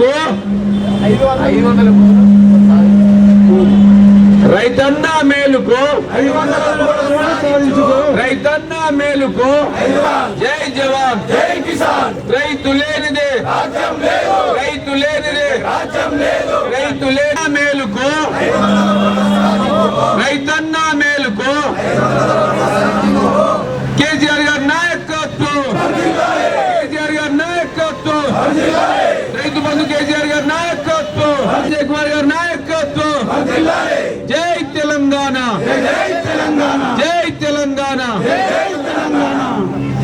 మేలుకు రైతన్న మేలుకు. రైతన్న మేలుకు. జై జవాన్. జై కిసాన్ రైతు లేనిదే. రైతు లేనిదే. రైతు లేని మేలుకు రైతన్న మేలుకు కేసీఆర్ గారి నాయకత్వం కేసీఆర్ గారి నాయకత్వం రైతు బంధు కేసీఆర్ గారి నాయకత్వం అజయ్ కుమార్ గారి నాయకత్వం జై తెలంగాణ జై తెలంగాణ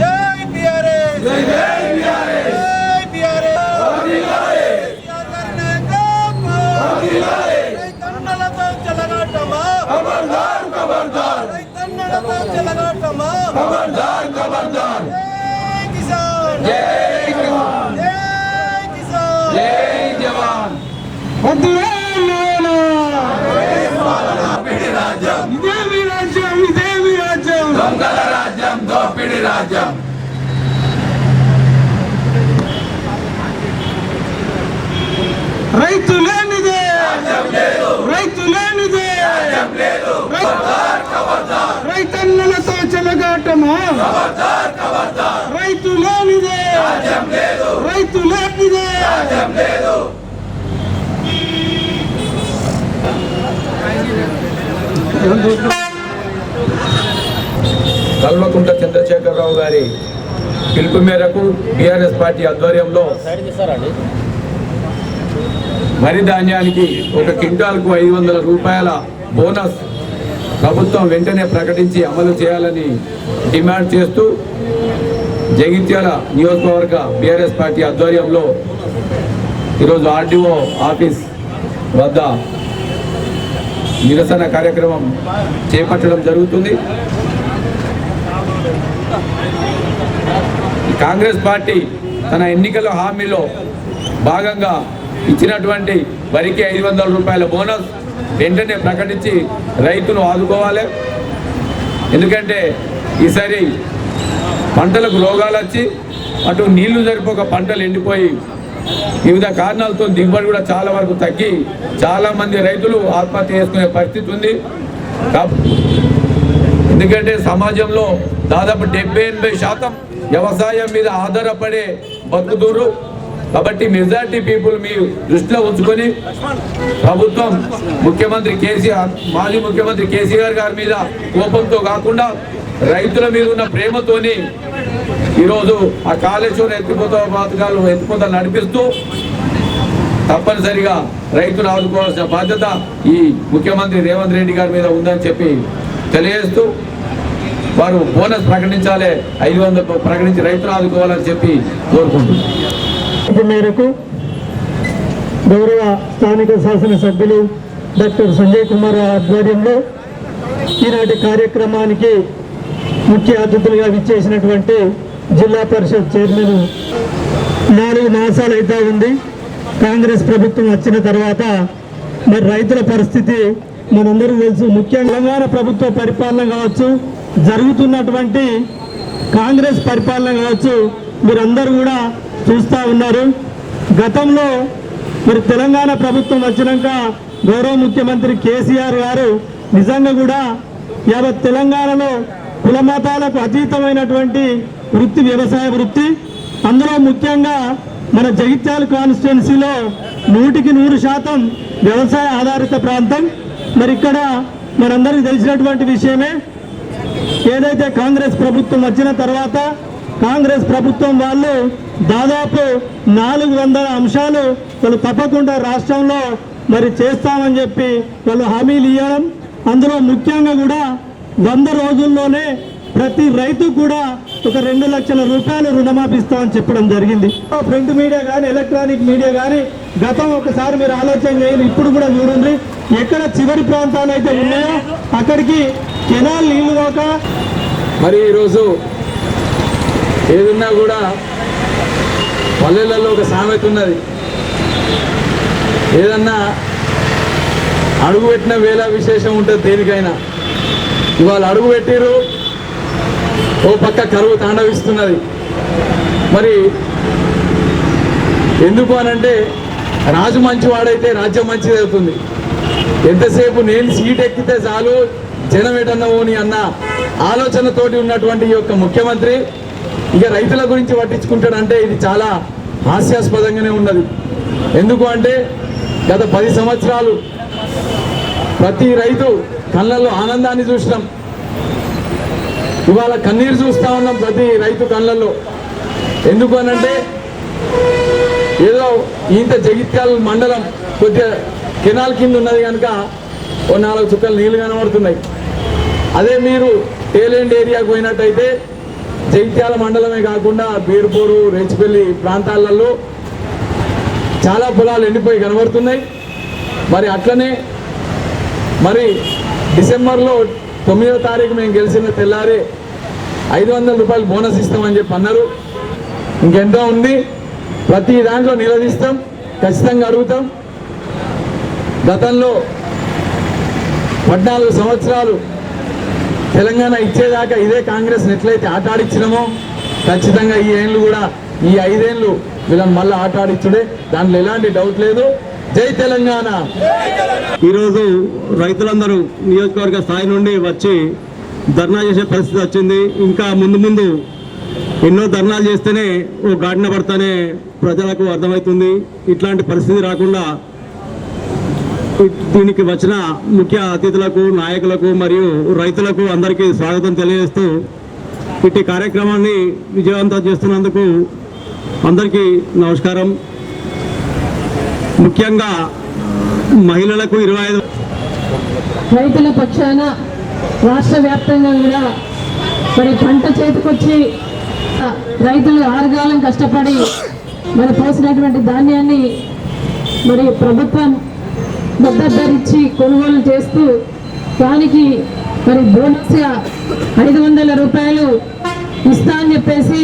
జై బిఆర్ఎస్ జై బిఆర్ఎస్ కేసీఆర్ గారి నాయకత్వం రైతన్నలతో చెలగాటమా రైతన్నలతో చెలగాటమా జై కిసాన్. జై కిసాన్. జై కిసాన్. జై జవాన్ రాజ్యం రైతు లేనిదే రైతు లేనిదే రైతన్నలతో చెలగాటమా? రైతు లేనిదే రైతు లేనిదే కల్వకుంట చంద్రశేఖరరావు గారి పిలుపు మేరకు బీఆర్ఎస్ పార్టీ ఆధ్వర్యంలో వరి ధాన్యానికి ఒక క్వింటాల్కు ఐదు వందల రూపాయల బోనస్ ప్రభుత్వం వెంటనే ప్రకటించి అమలు చేయాలని డిమాండ్ చేస్తూ జగిత్యాల నియోజకవర్గ బీఆర్ఎస్ పార్టీ ఆధ్వర్యంలో ఈరోజు ఆర్డీఓ ఆఫీస్ వద్ద నిరసన కార్యక్రమం చేపట్టడం జరుగుతుంది. కాంగ్రెస్ పార్టీ తన ఎన్నికల హామీలో భాగంగా ఇచ్చినటువంటి వరికి ఐదు వందల రూపాయల బోనస్ వెంటనే ప్రకటించి రైతును ఆదుకోవాలి. ఎందుకంటే ఈసారి పంటలకు రోగాలు వచ్చి అటు నీళ్ళు సరిపోక పంటలు ఎండిపోయి వివిధ కారణాలతో దిగుబడి కూడా చాలా వరకు తగ్గి చాలామంది రైతులు ఆత్మహత్య చేసుకునే పరిస్థితి ఉంది. ఎందుకంటే సమాజంలో దాదాపు డెబ్బై ఎనభై శాతం వ్యవసాయం మీద ఆధారపడే బతుకుతురు కాబట్టి మెజార్టీ పీపుల్ మీ దృష్టిలో ఉంచుకొని ప్రభుత్వం ముఖ్యమంత్రి కేసీఆర్ మాజీ ముఖ్యమంత్రి కేసీఆర్ గారి మీద కోపంతో కాకుండా రైతుల మీద ఉన్న ప్రేమతోని ఈరోజు ఆ కాళేశ్వరం ఎత్తిపోత పథకాలు ఎత్తిపోత నడిపిస్తూ తప్పనిసరిగా రైతులు ఆదుకోవాల్సిన బాధ్యత ఈ ముఖ్యమంత్రి రేవంత్ రెడ్డి గారి మీద ఉందని చెప్పి తెలియజేస్తూ వారు బోనస్ ప్రకటించాలి ఐదు వందలు ప్రకటించి రైతులు ఆదుకోవాలని చెప్పి కోరుకుంటున్నారు మేరకు గౌరవ స్థానిక శాసనసభ్యులు డాక్టర్ సంజయ్ కుమార్ ఆధ్వర్యంలో ఈనాటి కార్యక్రమానికి ముఖ్య అతిథులుగా విచ్చేసినటువంటి జిల్లా పరిషత్ చైర్మన్ నాలుగు మాసాలు అయితే ఉంది. కాంగ్రెస్ ప్రభుత్వం వచ్చిన తర్వాత మరి రైతుల పరిస్థితి మనందరూ తెలుసు. ముఖ్యంగా తెలంగాణ ప్రభుత్వ పరిపాలన కావచ్చు జరుగుతున్నటువంటి కాంగ్రెస్ పరిపాలన కావచ్చు మీరందరూ కూడా చూస్తూ ఉన్నారు. గతంలో మరి తెలంగాణ ప్రభుత్వం వచ్చినాక గౌరవ ముఖ్యమంత్రి కేసీఆర్ గారు నిజంగా కూడా యావత్ తెలంగాణలో కుల మతాలకు అతీతమైనటువంటి వృత్తి వ్యవసాయ వృత్తి. అందులో ముఖ్యంగా మన జగిత్యాల కాన్స్టిట్యున్సీలో నూటికి నూరు శాతం వ్యవసాయ ఆధారిత ప్రాంతం. మరి ఇక్కడ మనందరికీ తెలిసినటువంటి విషయమే ఏదైతే కాంగ్రెస్ ప్రభుత్వం వచ్చిన తర్వాత కాంగ్రెస్ ప్రభుత్వం వాళ్ళు దాదాపు నాలుగు వందల అంశాలు వాళ్ళు తప్పకుండా రాష్ట్రంలో మరి చేస్తామని చెప్పి వాళ్ళు హామీలు ఇవ్వడం అందులో ముఖ్యంగా కూడా వంద రోజుల్లోనే ప్రతి రైతు కూడా ఒక రెండు లక్షల రూపాయలు రుణమాపిస్తామని చెప్పడం జరిగింది. ప్రింట్ మీడియా కానీ ఎలక్ట్రానిక్ మీడియా కానీ గతం ఒకసారి మీరు ఆలోచన చేయండి ఇప్పుడు కూడా చూడండి ఎక్కడ చివరి ప్రాంతాలు అయితే ఉన్నాయో అక్కడికి కెనాల్ నీళ్ళు కాక మరి ఈరోజు ఏదున్నా కూడా పల్లెలలో ఒక సామెత ఉన్నది. ఏదన్నా అడుగుపెట్టిన వేళ విశేషం ఉంటుంది దేనికైనా. ఇవాళ అడుగు పెట్టిరు ఓ పక్క కరువు తాండవిస్తున్నది. మరి ఎందుకు అనంటే రాజు మంచివాడైతే రాజ్యం మంచిది అవుతుంది. ఎంతసేపు నేను సీట్ ఎక్కితే చాలు జనం ఎటన్నా అన్న ఆలోచనతోటి ఉన్నటువంటి ఈ యొక్క ముఖ్యమంత్రి ఇక రైతుల గురించి పట్టించుకుంటాడంటే ఇది చాలా హాస్యాస్పదంగానే ఉన్నది. ఎందుకు అంటే గత పది సంవత్సరాలు ప్రతి రైతు కళ్ళల్లో ఆనందాన్ని చూసినాం. ఇవాళ కన్నీరు చూస్తా ఉన్నాం ప్రతి రైతు కళ్ళల్లో. ఎందుకు అనంటే ఏదో ఇంత జగిత్యాల మండలం కొద్దిగా కెనాల్ కింద ఉన్నది కనుక ఓ నాలుగు చుక్కలు నీళ్ళు కనబడుతున్నాయి. అదే మీరు టేలెండ్ ఏరియాకు పోయినట్టయితే జగిత్యాల మండలమే కాకుండా బీర్పూరు రేచిపల్లి ప్రాంతాలలో చాలా పొలాలు ఎండిపోయి కనబడుతున్నాయి. మరి అట్లనే మరి డిసెంబర్లో తొమ్మిదో తారీఖు మేము గెలిచిన తెల్లారే ఐదు వందల రూపాయలు బోనస్ ఇస్తామని చెప్పి అన్నారు. ఇంకెంతో ఉంది. ప్రతి దాంట్లో నిలదీస్తాం. ఖచ్చితంగా అడుగుతాం. గతంలో పద్నాలుగు సంవత్సరాలు తెలంగాణ ఇచ్చేదాకా ఇదే కాంగ్రెస్ ఎట్లయితే ఆట ఆడిచ్చినామో ఖచ్చితంగా ఈ ఏళ్ళు కూడా ఈ ఐదేళ్ళు వీళ్ళని మళ్ళీ ఆట ఆడిచ్చుడే దాంట్లో ఎలాంటి డౌట్ లేదు. జై తెలంగాణ. ఈరోజు రైతులందరూ నియోజకవర్గ స్థాయి నుండి వచ్చి ధర్నా చేసే పరిస్థితి వచ్చింది. ఇంకా ముందు ముందు ఎన్నో ధర్నాలు చేస్తేనే ఓ గాడిన పడతానే ప్రజలకు అర్థమవుతుంది. ఇట్లాంటి పరిస్థితి రాకుండా దీనికి వచ్చిన ముఖ్య అతిథులకు నాయకులకు మరియు రైతులకు అందరికీ స్వాగతం తెలియజేస్తూ ఇట్టి కార్యక్రమాన్ని విజయవంతం చేస్తున్నందుకు అందరికీ నమస్కారం. ముఖ్యంగా మహిళలకు ఇరవై ఐదు రైతుల పక్షాన రాష్ట్ర వ్యాప్తంగా కూడా మరి పంట చేతికొచ్చి రైతులు ఆరుగాలం కష్టపడి మరి పోసినటువంటి ధాన్యాన్ని మరి ప్రభుత్వం మద్దతు కొనుగోలు చేస్తూ దానికి మరి బోనస్గా ఐదు వందల రూపాయలు ఇస్తా అని చెప్పేసి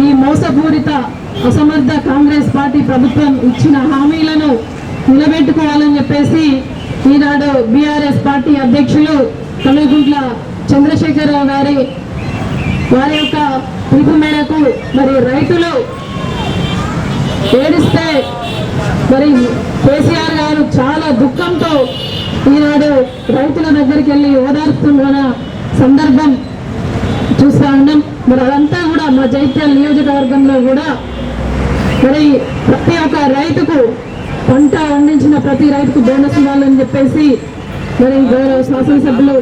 ఈ మోసపూరిత అసమర్థ కాంగ్రెస్ పార్టీ ప్రభుత్వం ఇచ్చిన హామీలను నిలబెట్టుకోవాలని చెప్పేసి ఈనాడు బీఆర్ఎస్ పార్టీ అధ్యక్షులు కల్వకుంట్ల చంద్రశేఖరరావు గారి వారి యొక్క పిలుపు మేరకు మరి రైతులు ఏడిస్తే మరి కేసీఆర్ గారు చాలా దుఃఖంతో ఈనాడు రైతుల దగ్గరికి వెళ్ళి ఓదార్స్తున్న సందర్భం చూస్తా ఉన్నాం. మరి అదంతా కూడా మా జైత్యాల నియోజకవర్గంలో కూడా మరి ప్రతి ఒక్క రైతుకు పంట అందించిన ప్రతి రైతుకు బోనస్ ఇవ్వాలని చెప్పేసి మరి గౌరవ శాసనసభ్యులు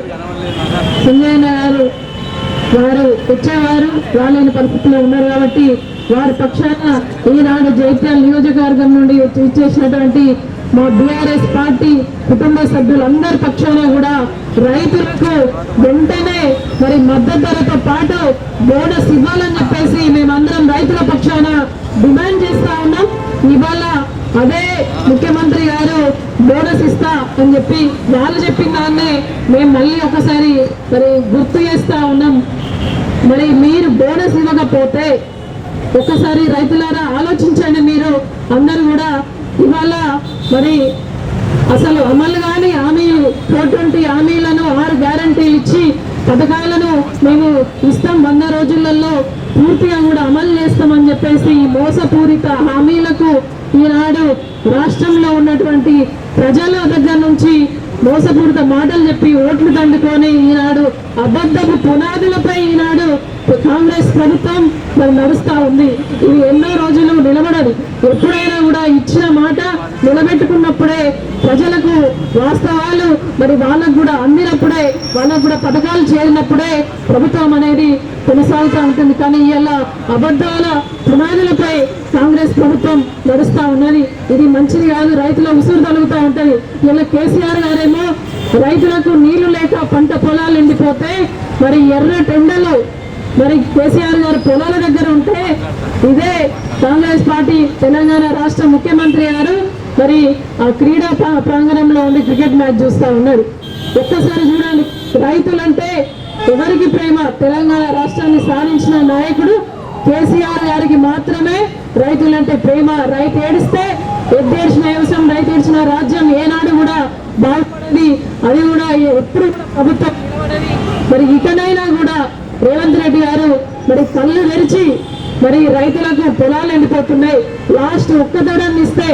సంజయ్ గారు వారు వచ్చేవారు రాలేని పరిస్థితిలో ఉన్నారు కాబట్టి వారి పక్షాన ఈనాడు జైత్యాల నియోజకవర్గం నుండి ఇచ్చేసినటువంటి మా బీఆర్ఎస్ పార్టీ కుటుంబ సభ్యులందరి పక్షాన కూడా రైతులకు వెంటనే మరి మద్దతు ధరతో పాటు బోనస్ ఇవ్వాలని చెప్పేసి మేమందరం రైతుల పక్షాన డిమాండ్ చేస్తా ఉన్నాం. ఇవాళ అదే ముఖ్యమంత్రి గారు బోనస్ ఇస్తా అని చెప్పి వాళ్ళు చెప్పిన దాన్నే మేము మళ్ళీ ఒకసారి మరి గుర్తు చేస్తా ఉన్నాం. మరి మీరు బోనస్ ఇవ్వకపోతే ఒకసారి రైతులారా ఆలోచించండి మీరు. అందరూ కూడా ఇవాళ మరి అసలు అమలు కాని హామీలు ఫోర్ ట్వంటీ హామీలను ఆరు గ్యారంటీలు ఇచ్చి పథకాలను మేము ఇస్తాం. వంద రోజులలో పూర్తిగా కూడా అమలు చేస్తామని చెప్పేసి ఈ మోసపూరిత హామీలకు ఈనాడు రాష్ట్రంలో ఉన్నటువంటి ప్రజల దగ్గర నుంచి మోసపూరిత మాటలు చెప్పి ఓట్లు దండుకొని ఈనాడు అబద్ధపు పునాదులపై ఈనాడు కాంగ్రెస్ ప్రభుత్వం మరి నడుస్తా ఉంది. ఇది ఎన్నో రోజులు నిలబడదు. ఎప్పుడైనా కూడా ఇచ్చిన మాట నిలబెట్టుకున్నప్పుడే ప్రజలకు వాస్తవాలు మరి వాళ్ళకు కూడా అందినప్పుడే వాళ్ళకు కూడా పథకాలు చేరినప్పుడే ప్రభుత్వం అనేది కొనసాగుతూ ఉంటుంది. కానీ ఇలా అబద్ధాల పునాదులపై కాంగ్రెస్ ప్రభుత్వం నడుస్తూ ఉన్నది. ఇది మంచిది కాదు. రైతుల ఉసురు తలుగుతూ ఉంటది. ఇలా కేసీఆర్ గారేమో రైతులకు నీళ్ళు లేక పంట పొలాలు ఎండిపోతే మరి ఎర్ర టెండలు మరి కేసీఆర్ గారు పొలాల దగ్గర ఉంటే ఇదే కాంగ్రెస్ పార్టీ తెలంగాణ రాష్ట్ర ముఖ్యమంత్రి గారు మరి ఆ క్రీడా ప్రాంగణంలో ఉండి క్రికెట్ మ్యాచ్ చూస్తా ఉన్నారు. ఒక్కసారి చూడండి రైతులంటే ఎవరికి ప్రేమ? తెలంగాణ రాష్ట్రాన్ని సాధించిన నాయకుడు కేసీఆర్ గారికి మాత్రమే రైతులంటే ప్రేమ. రైతు ఏడిస్తే ఎద్దేడ్చిన వ్యవసాయం రైతు ఏడ్చిన రాజ్యం ఏనాడు కూడా బాగుపడది. అది కూడా ఎప్పుడు కూడా ప్రభుత్వం మరి ఇకనైనా కూడా రేవంత్ రెడ్డి గారు మరి కళ్ళు తెరిచి మరి రైతులకు పొలాలు ఎండిపోతున్నాయి. లాస్ట్ ఒక్క దడాన్ని ఇస్తే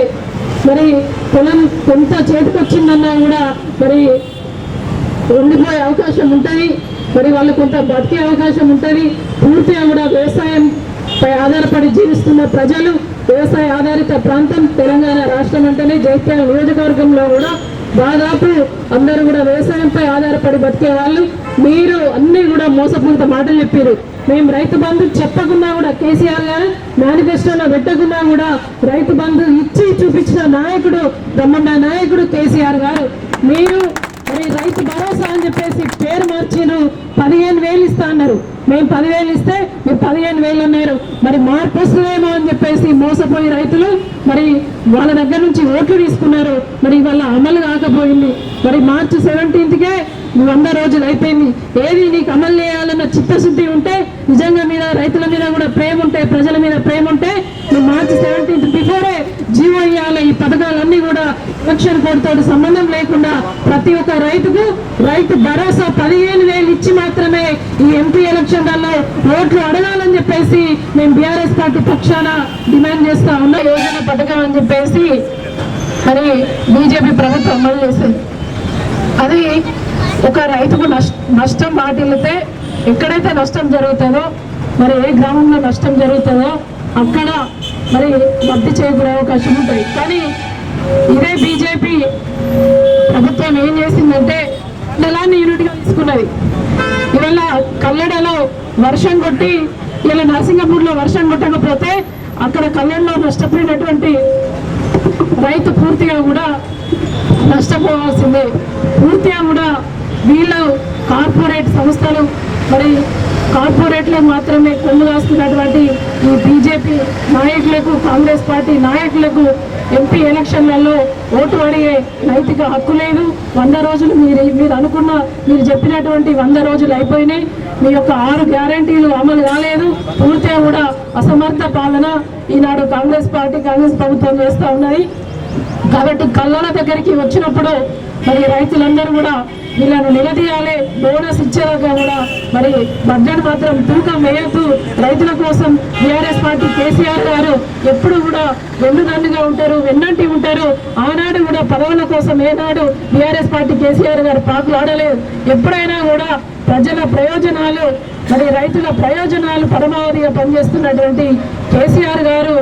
మరి పొలం కొంత చేతికొచ్చిందన్నా కూడా మరి ఉండిపోయే అవకాశం ఉంటుంది. మరి వాళ్ళు కొంత బతికే అవకాశం ఉంటుంది. పూర్తిగా కూడా వ్యవసాయం పై ఆధారపడి జీవిస్తున్న ప్రజలు వ్యవసాయ ఆధారిత ప్రాంతం తెలంగాణ రాష్ట్రం అంటేనే జైత్యాల నియోజకవర్గంలో కూడా దాదాపు అందరూ కూడా వ్యవసాయంపై ఆధారపడి బతికే వాళ్ళు మీరు అన్నీ కూడా మోసపూరిత మాటలు చెప్పారు. మేము రైతు బంధు చెప్పకున్నా కూడా కేసీఆర్ గారు మేనిఫెస్టోలో పెట్టకున్నా కూడా రైతు బంధు ఇచ్చి చూపించిన నాయకుడు బ్రహ్మండ నాయకుడు కేసీఆర్ గారు. మీరు మరి రైతు భరోసా అని చెప్పేసి పేరు మార్చిను పదిహేను వేలు ఇస్తా అన్నారు. మేము పదివేలు ఇస్తే మీరు పదిహేను వేలు అన్నారు. మరి మార్పు వస్తుందేమో అని చెప్పేసి మోసపోయి రైతులు మరి వాళ్ళ దగ్గర నుంచి ఓట్లు తీసుకున్నారు. మరి ఇవాళ అమలు కాకపోయింది. మరి మార్చి సెవెంటీన్త్కే వంద రోజులు అయిపోయింది. ఏది నీకు అమలు చేయాలన్న చిత్తశుద్ధి ఉంటే నిజంగా మీద రైతుల మీద కూడా ప్రేమ ఉంటే ప్రజల మీద ప్రేమ ఉంటే నువ్వు మార్చి సెవెంటీన్త్ బిఫోరే జీవో ఇవ్వాలి ఈ పథకాలన్నీ కూడా ఎలక్షన్ కోడ్ సంబంధం లేకుండా ప్రతి ఒక్క రైతుకు రైతు భరోసా పదిహేను వేలు ఇచ్చి మాత్రమే ఈ ఎంపీ ఎలక్షన్లలో ఓట్లు అడగాలని చెప్పేసి మేము బీఆర్ఎస్ పార్టీ పక్షాన డిమాండ్ చేస్తా ఉన్న. యోజన పథకం అని చెప్పేసి మరి బీజేపీ ప్రభుత్వం అమలు చేసింది. అది ఒక రైతుకు నష్టం వాటిల్లితే ఎక్కడైతే నష్టం జరుగుతుందో మరి ఏ గ్రామంలో నష్టం జరుగుతుందో అక్కడ మరి మద్దతు చేకూరే అవకాశం ఉంటుంది. కానీ ఇదే బీజేపీ ప్రభుత్వం ఏం చేసిందంటే నెలాన్ని యూనిట్గా తీసుకున్నది. ఇవాళ కల్లడలో వర్షం కొట్టి ఇలా నరసింగపూర్లో వర్షం కొట్టకపోతే అక్కడ కల్లెడలో నష్టపోయినటువంటి రైతు పూర్తిగా కూడా నష్టపోవాల్సిందే. పూర్తిగా కూడా వీళ్ళు కార్పొరేట్ సంస్థలు మరి కార్పొరేట్లో మాత్రమే కొమ్ము కాస్తున్నటువంటి ఈ బీజేపీ నాయకులకు కాంగ్రెస్ పార్టీ నాయకులకు ఎంపీ ఎలక్షన్లలో ఓటు అడిగే నైతిక హక్కు లేదు. వంద రోజులు మీరు మీరు అనుకున్న మీరు చెప్పినటువంటి వంద రోజులు అయిపోయినాయి. మీ యొక్క ఆరు గ్యారంటీలు అమలు కాలేదు. పూర్తిగా కూడా అసమర్థ పాలన ఈనాడు కాంగ్రెస్ పార్టీ కాంగ్రెస్ ప్రభుత్వం చేస్తూ ఉన్నది. కాబట్టి కళ్ళల దగ్గరికి వచ్చినప్పుడు మరి రైతులందరూ కూడా వీళ్ళను నిలదీయాలి. బోనస్ ఇచ్చేదాకా కూడా మరి బడ్జెట్ మాత్రం తూకం వేయద్దు. రైతుల కోసం బీఆర్ఎస్ పార్టీ కేసీఆర్ గారు ఎప్పుడు కూడా వెన్నుదన్నుగా ఉంటారు వెన్నంటి ఉంటారు. ఆనాడు కూడా పదవుల కోసం ఏనాడు బీఆర్ఎస్ పార్టీ కేసీఆర్ గారు పాకులాడలేదు ఎప్పుడైనా కూడా ప్రజల ప్రయోజనాలు మరి రైతుల ప్రయోజనాలు పరమావధిగా పనిచేస్తున్నటువంటి కేసీఆర్ గారు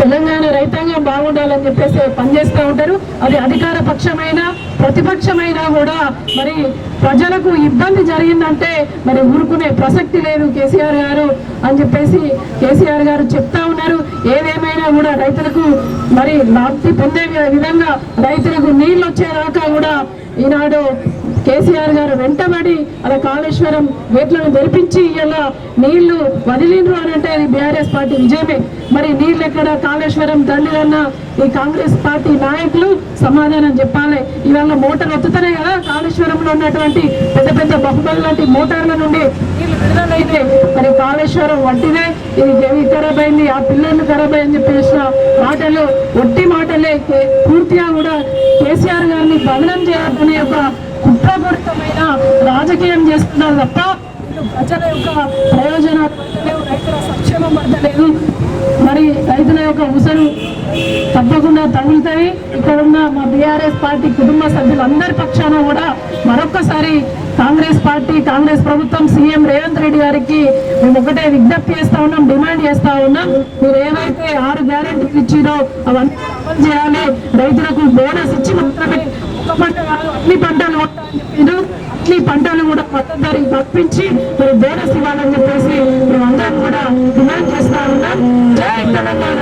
తెలంగాణ రైతాంగం బాగుండాలని చెప్పేసి పనిచేస్తూ ఉంటారు. అది అధికార పక్షమైనా ప్రతిపక్షమైనా కూడా మరి ప్రజలకు ఇబ్బంది జరిగిందంటే మరి ఊరుకునే ప్రసక్తి లేదు కేసీఆర్ గారు అని చెప్పేసి కేసీఆర్ గారు చెప్తా ఉన్నారు. ఏదేమైనా కూడా రైతులకు మరి లాభి పొందే విధంగా రైతులకు నీళ్ళు వచ్చేదాకా కూడా ఈనాడు కేసీఆర్ గారు వెంటబడి అలా కాళేశ్వరం గేట్లను తెరిపించి ఇలా నీళ్ళు వదిలిండ్రు అని అంటే అది బీఆర్ఎస్ పార్టీ విజయమే. మరి నీళ్ళు ఎక్కడ? కాళేశ్వరం దండిలన్న ఈ కాంగ్రెస్ పార్టీ నాయకులు సమాధానం చెప్పాలి. ఇవాళ మోటార్ వత్తుతనే కదా కాళేశ్వరంలో ఉన్నటువంటి పెద్ద పెద్ద బహుబలి లాంటి మోటార్ల నుండి నీళ్ళు విడుదలైతే మరి కాళేశ్వరం వంటిదే. ఇది దేవి ఖరాబ్ అయింది ఆ పిల్లలు ఖరాబ్ అయింది చెప్పేసిన మాటలు ఒట్టి మాటలే. కే- పూర్తిగా కూడా కేసీఆర్ గారిని బదనం చేయాలనే ఒక కుట్రపూరితమైన రాజకీయం చేస్తున్నారు తప్ప ప్రజల యొక్క ప్రయోజనాలు పడతలేవు రైతుల సంక్షేమం పడతలేదు మరి రైతుల యొక్క ఉసరు తప్పకుండా తగులుతాయి. ఇక్కడ ఉన్న మా బీఆర్ఎస్ పార్టీ కుటుంబ సభ్యులందరి పక్షాన కూడా మరొక్కసారి కాంగ్రెస్ పార్టీ కాంగ్రెస్ ప్రభుత్వం సీఎం రేవంత్ రెడ్డి గారికి మేము ఒకటే విజ్ఞప్తి చేస్తా ఉన్నాం డిమాండ్ చేస్తా ఉన్నాం. మీరు ఏవైతే ఆరు గ్యారెంటీలు ఇచ్చిరో అవన్నీ అమలు చేయాలి. రైతులకు బోనస్ ఇచ్చి మాత్రమే ఒక్క పంట కాదు అన్ని పంటలు ఉంటాయని చెప్పిండ్రు అన్ని పంటలు కూడా మద్దతు ధరకి పంపించి మరి బోనస్ ఇవ్వాలని చెప్పేసి మేము అందరం కూడా డిమాండ్ చేస్తా ఉన్నాం. జై తెలంగాణ.